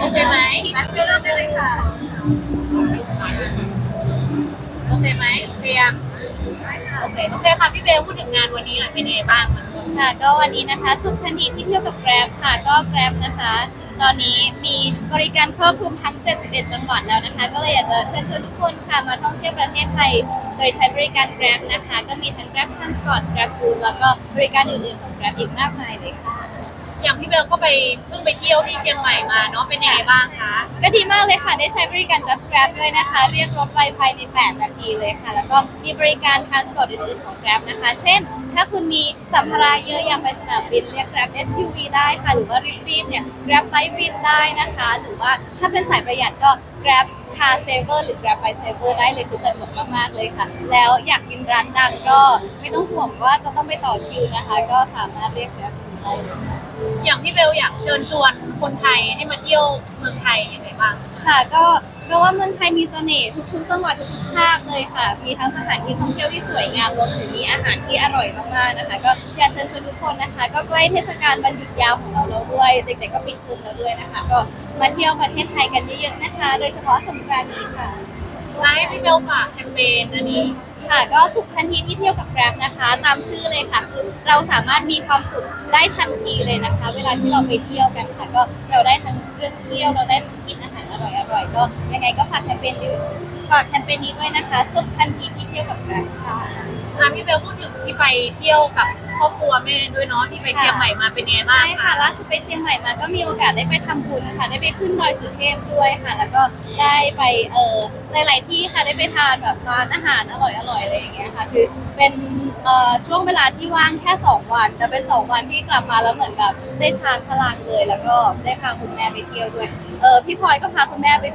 โอเคไหมงั้นไปเริ่มได้เลยค่ะ โอเคไหมเรียงโอเคโอเคค่ะพี่เบลพูดถึงงานวันนี้หน่อยเป็นยังไงบ้าง ค่ะก็วันนี้นะคะ สุขทันทีที่เที่ยวกับ Grab ค่ะ ก็ Grab นะคะ ตอนนี้มีบริการครอบคลุมทั้ง 71 จังหวัดแล้วนะคะ ก็เลยอยากจะเชิญชวนทุกคนค่ะมาท่องเที่ยวประเทศไทยโดยใช้บริการ Grab นะคะ ก็มีทั้ง Grab Transport Grab Food แล้วก็บริการอื่นๆของ Grab อีกมากมายเลยค่ะ อย่างพี่เบลก็ไปเพิ่งไปเที่ยวที่เชียงใหม่มาเนาะเป็นยังไงบ้างคะก็ดีมากเลยค่ะ ได้ใช้บริการ Just Grab ด้วยนะคะ เรียกรถไวภายใน 8 นาทีเลยค่ะ แล้วก็มีบริการ transport อื่นๆของ Grab นะคะ เช่น ถ้าคุณมีสัมภาระเยอะอยากไปสนามบิน เรียก Grab SUV ได้ค่ะ หรือว่ารีบๆเนี่ย Grab Bike บินได้นะคะ หรือว่าถ้าเป็นสายประหยัดก็ Grab Car Saver หรือ Grab Bike Saver ได้เลยคือสะดวกมากๆเลยค่ะ แล้วอยากกินร้านดังก็ไม่ต้องห่วงว่าจะต้องไปต่อคิวนะคะ ก็สามารถเรียก Grab อย่างพี่เบลอยากเชิญชวนคนไทยให้มาเที่ยวเมืองไทยยังไงบ้าง ค่ะก็เพราะว่าเมืองไทยมีเสน่ห์ทุกๆจังหวัดทุกๆภาคเลยค่ะ มีทั้งสถานที่ท่องเที่ยวที่สวยงามรวมถึงมีอาหารที่อร่อยมากๆนะคะ ก็อยากเชิญชวนทุกคนนะคะ ก็ใกล้เทศกาลวันหยุดยาวของเราแล้วด้วยเด็กๆก็ปิดเทอมแล้วด้วยนะคะ ก็มาเที่ยวประเทศไทยกันเยอะๆนะคะ โดยเฉพาะสงกรานต์นี้ค่ะ ให้พี่เบลฝากแคมเปญอันนี้ ค่ะ ก็สุขทันทีที่เที่ยวกับแกร็บนะคะ ตามชื่อเลยค่ะ คือเราสามารถมีความสุขได้ทันทีเลยนะคะ เวลาที่เราไปเที่ยวกันค่ะ ก็เราได้ทั้งเรื่องเที่ยวเราได้ทั้งกินอาหารอร่อยๆก็ยังไงก็ฝากแคมเปญนี้ฝากแคมเปญนี้ด้วยนะคะ สุขทันทีที่เที่ยวกับแกร็บค่ะ อะพี่เบลพูดถึงที่ไปเที่ยวกับ ครอบครัวแม่ด้วยเนาะที่ไปเชียงใหม่มาเป็นยังไงบ้าใช่งค่ะล่าสุดไปเชียงใหม่มาก็มีโอกาสได้ไปทำบุญค่ะ ได้ไปขึ้นดอยสุเทพด้วยค่ะ แล้วก็ได้ไปเอ่อหลาย ๆ ที่ค่ะได้ไปทานแบบร้านอาหารอร่อยๆอะไรอย่างเงี้ยค่ะ คือเป็นเอ่อช่วงเวลาที่ว่างแค่ 2 วัน แต่เป็น 2 วันที่กลับมาแล้วเหมือนแบบได้ชาร์จพลังเลย แล้วก็ได้พาคุณแม่ไปเที่ยวด้วยเออพี่พลอยก็พาคุณแม่ไป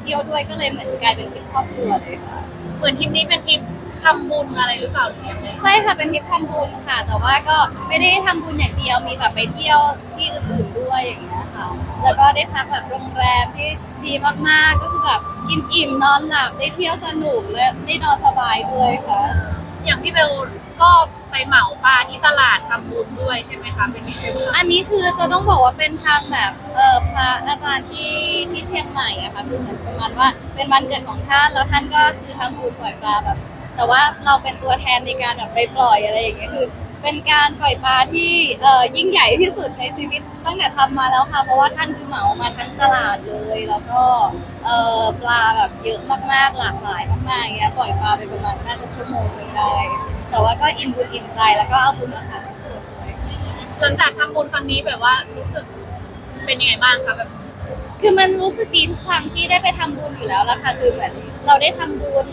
เที่ยวด้วยก็เลยเหมือนกลายเป็นทริปครอบครัวเลยค่ะเหมือนทริปนี้เป็นทริป ทำบุญอะไรหรือเปล่าหรือยังไงใช่ค่ะเป็นทริปทำบุญค่ะ แต่ว่าก็ไม่ได้ทำบุญอย่างเดียวมีแบบไปเที่ยวที่อื่นๆด้วยอย่างเงี้ยค่ะ แล้วก็ได้พักแบบโรงแรมที่ดีมากๆก็คือแบบกินอิ่มนอนหลับได้เที่ยวสนุกและได้นอนสบายด้วยค่ะ อย่างพี่เบลก็ไปเหมาปลาที่ตลาดทำบุญด้วยใช่ไหมคะเป็นยังไงบ้างอันนี้คือจะต้องบอกว่าเป็นทางแบบเออพระอาจารย์ที่ที่เชียงใหม่อะค่ะคือเหมือนประมาณว่าเป็นวันเกิดของท่านแล้วท่านก็คือทำบุญปล่อยปลาแบบ แต่ว่าเราเป็นตัวแทนในการแบบไปปล่อยอะไรอย่างเงี้ยคือ เป็นการปล่อยปลาที่เอ่อยิ่งใหญ่ที่สุดในชีวิตตั้งแต่ทำมาแล้วค่ะ เพราะว่าท่านคือเหมามาทั้งตลาดเลย แล้วก็เอ่อปลาแบบเยอะมากๆหลากหลายมากๆอย่างเงี้ยปล่อยปลาไปประมาณน่าจะชั่วโมงหนึงได้ แต่ว่าก็อิ่มบุญอิ่มใจแล้วก็เอาบุญมาทานหลังจากทำบุญครั้งนี้แบบว่ารู้สึกเป็นยังไงบ้างคะแบบคือมันรู้สึกดีทุกครั้งที่ได้ไปทำบุญอยู่แล้วละค่ะ คือเหมือนเราได้ทำบุญ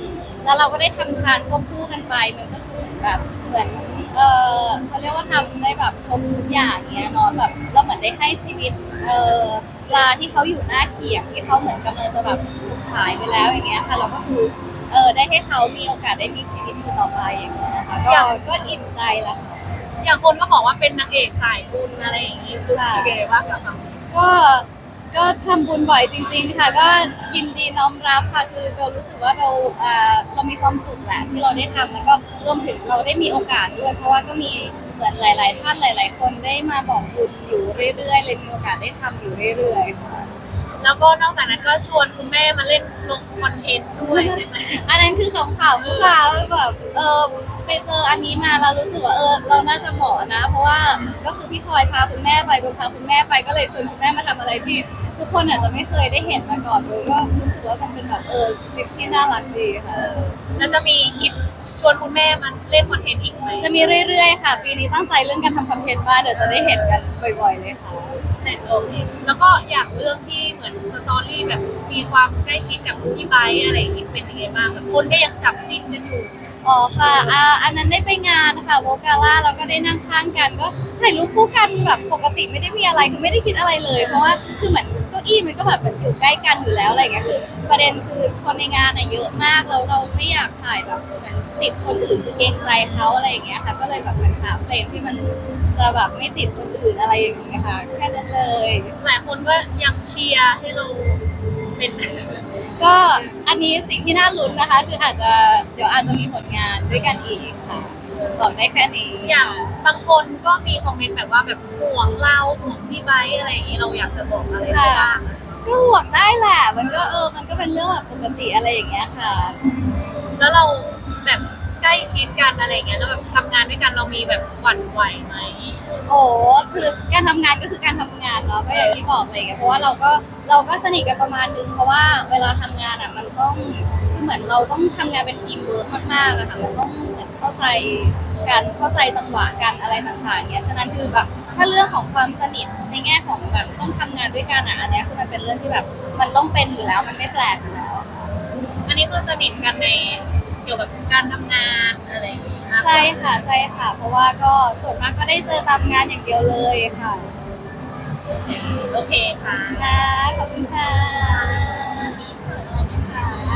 แล้วเราก็ได้ทำทานควบคู่กันไป มันก็คือเหมือนแบบเหมือนเออเขาเรียกว่าทำได้แบบครบทุกอย่างเงี้ยเนาะแบบเราเหมือนได้ให้ชีวิตเออปลาที่เขาอยู่หน้าเขียงที่เขาเหมือนกำลังจะแบบถูกขายไปแล้วอย่างเงี้ยค่ะเราก็คือเออได้ให้เขามีโอกาสได้มีชีวิตอยู่ต่อไปอย่างเงี้ยค่ะก็ก็อิ่มใจละค่ะอย่างคนก็บอกว่าเป็นนางเอกสายบุญอะไรอย่างนี้รู้สึกยังไงบ้างกับเขาก็ ก็ทำบุญบ่อยจริง ๆ ค่ะ ก็ยินดีน้อมรับค่ะคือเรารู้สึกว่าเราอ่าเรามีความสุขแหละที่เราได้ทำแล้วก็รวมถึงเราได้มีโอกาสด้วย เพราะว่าก็มีเหมือนหลาย ๆ ท่านหลาย ๆ คนได้มาบอกบุญอยู่เรื่อย ๆ เลยมีโอกาสได้ทำอยู่เรื่อย ๆ ค่ะ แล้วก็นอกจากนั้นก็ชวนคุณแม่มาเล่นลงคอนเทนต์ด้วยใช่ไหม อันนั้นคือของข่าวผู้ข่าวแบบเออไปเจออันนี้มาเรารู้สึกว่าเออเราน่าจะเหมาะนะ เพราะว่าก็คือพี่พลอยพาคุณแม่ไปบุญพาคุณแม่ไปก็เลยชวนคุณแม่มาทำอะไรที่ ทุกคนอาจจะไม่เคยได้เห็นมาก่อนเลยก็รู้สึกว่ามันเป็นแบบเออคลิปที่น่ารักดีค่ะแล้วจะมีคลิปชวนคุณแม่มาเล่นคอนเทนต์อีกไหมจะมีเรื่อยๆค่ะ ปีนี้ตั้งใจเรื่องการทำคอนเทนต์มากเดี๋ยวจะได้เห็นกันบ่อยๆเลยค่ะแต่โอเคแล้วก็อยากเรื่องที่เหมือนสตอรี่แบบมีความใกล้ชิดกับพี่ไบร์ทอะไรอย่างนี้เป็นยังไงบ้างแบบคนก็ยังจับจิ้นกันอยู่อ๋อค่ะอ่าอันนั้นได้ไปงานค่ะโวกาล่าแล้วก็ได้นั่งข้างกันก็ถ่ายรูปคู่กันแบบปกติไม่ได้มีอะไรคือไม่ได้คิดอะไรเลย เพราะว่าคือเหมือนเก้า อี้มันก็แบบมันอยู่ใกล้กันอยู่แล้วอะไรเงี้ยคือ ประเด็นคือคนในงานอะเยอะมากแล้วเราไม่อยากถ่ายแบบเหมือนติดคนอื่นคือเกรงใจเขาอะไรอย่างเงี้ยค่ะ ก็เลยแบบเหมือนหาเฟรมที่มันจะแบบไม่ติดคนอื่นอะไรอย่างเงี้ยค่ะแค่นั้นเลย หลายคนก็ยังเชียร์ให้เราเป็น ก็อันนี้สิ่งที่น่าลุ้นนะคะ คืออาจจะเดี๋ยวอาจจะมีผลงานด้วยกันอีกค่ะบอกได้แค่นี้ อย่าง บางคนก็มีคอมเมนต์แบบว่าแบบห่วงเราห่วงพี่ไบร์ทอะไรอย่างนี้เราอยากจะบอกอะไรเขาบ้างอะห่วงได้แหละ มันก็เออ มันก็เป็นเรื่องแบบปกติอะไรอย่างเงี้ยค่ะ แล้วเราแบบใกล้ชิดกันอะไรอย่างเงี้ยแล้วแบบทำงานด้วยกันเรามีแบบหวั่นไหวไหมโอ้คือการทำงานก็คือการทำงานเนาะก็อย่างที่บอกเลยไงเพราะว่าเราก็เราก็สนิทกันประมาณนึงเพราะว่าเวลาทำงานอะมันต้องคือเหมือนเราต้องทำงานเป็นทีมเวิร์กมากๆอะค่ะมันต้องเหมือนเข้าใจ กันเข้าใจจังหวะกันอะไรต่างๆเงี้ยฉะนั้นคือแบบถ้าเรื่องของความสนิทในแง่ของแบบต้องทำงานด้วยกันอะอันเนี้ยคือมันเป็นเรื่องที่แบบมันต้องเป็นอยู่แล้วมันไม่แปลกอยู่แล้ว อันนี้คือสนิทกันในเกี่ยวกับการทำงานอะไรอย่างเงี้ยใช่ค่ะใช่ค่ะ เพราะว่าก็ส่วนมากก็ได้เจอตามงานอย่างเดียวเลยค่ะโอเคค่ะ ค่ะขอบคุณค่ะ